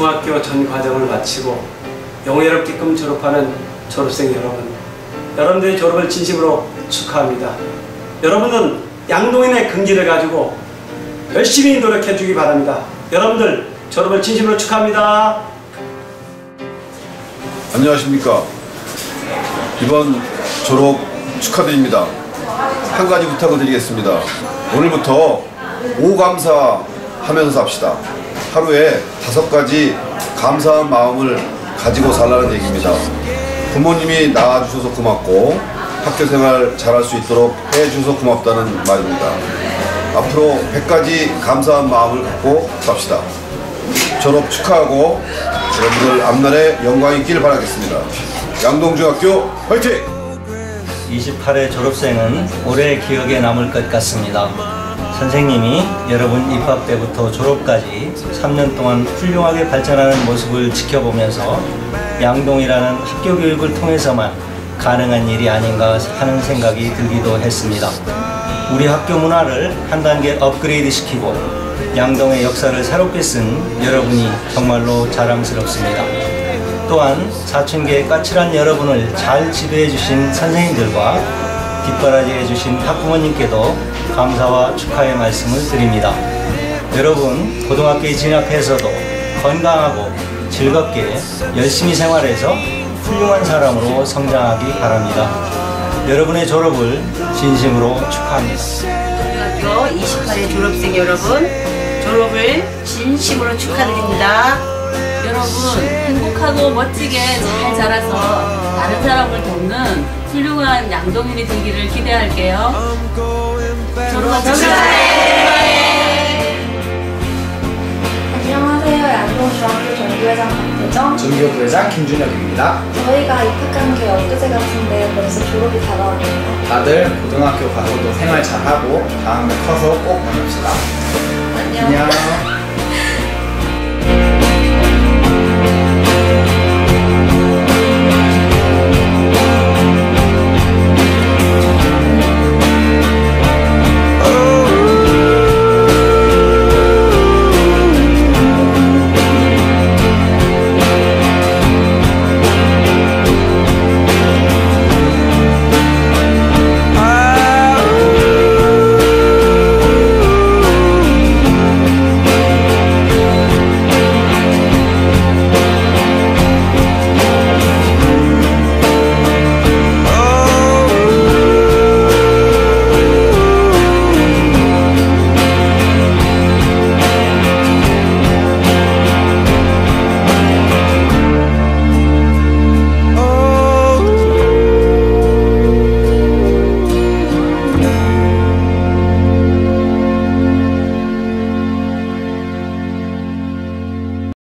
중학교 전 과정을 마치고 영예롭게끔 졸업하는 졸업생 여러분, 여러분들의 졸업을 진심으로 축하합니다. 여러분은 양동인의 긍지를 가지고 열심히 노력해 주기 바랍니다. 여러분들 졸업을 진심으로 축하합니다. 안녕하십니까. 이번 졸업 축하드립니다. 한 가지 부탁을 드리겠습니다. 오늘부터 오감사 하면서 삽시다. 하루에 다섯 가지 감사한 마음을 가지고 살라는 얘기입니다. 부모님이 낳아주셔서 고맙고 학교 생활 잘할 수 있도록 해주셔서 고맙다는 말입니다. 앞으로 100가지 감사한 마음을 갖고 삽시다. 졸업 축하하고 여러분들 앞날에 영광이 있길 바라겠습니다. 양동중학교 화이팅! 28회 졸업생은 올해 기억에 남을 것 같습니다. 선생님이 여러분 입학 때부터 졸업까지 3년 동안 훌륭하게 발전하는 모습을 지켜보면서 양동이라는 학교 교육을 통해서만 가능한 일이 아닌가 하는 생각이 들기도 했습니다. 우리 학교 문화를 한 단계 업그레이드 시키고 양동의 역사를 새롭게 쓴 여러분이 정말로 자랑스럽습니다. 또한 사춘기의 까칠한 여러분을 잘 지도해 주신 선생님들과 뒷바라지해 주신 학부모님께도 감사와 축하의 말씀을 드립니다. 여러분 고등학교에 진학해서도 건강하고 즐겁게 열심히 생활해서 훌륭한 사람으로 성장하기 바랍니다. 여러분의 졸업을 진심으로 축하합니다. 고등학교 28회 졸업생 여러분 졸업을 진심으로 축하드립니다. 여러분 행복하고 멋지게 잘 자라서 다른 사람을 돕는 훌륭한 양동인이 되기를 기대할게요. 졸업하기 축하해. 안녕하세요. 양동중학교 전교회장 박대정. 전교 부회장 김준혁입니다. 저희가 입학한 게 엊그제 같은데 벌써 졸업이 다가오네요. 다들 고등학교 가서도 생활 잘하고 다음에 커서 꼭 만납시다.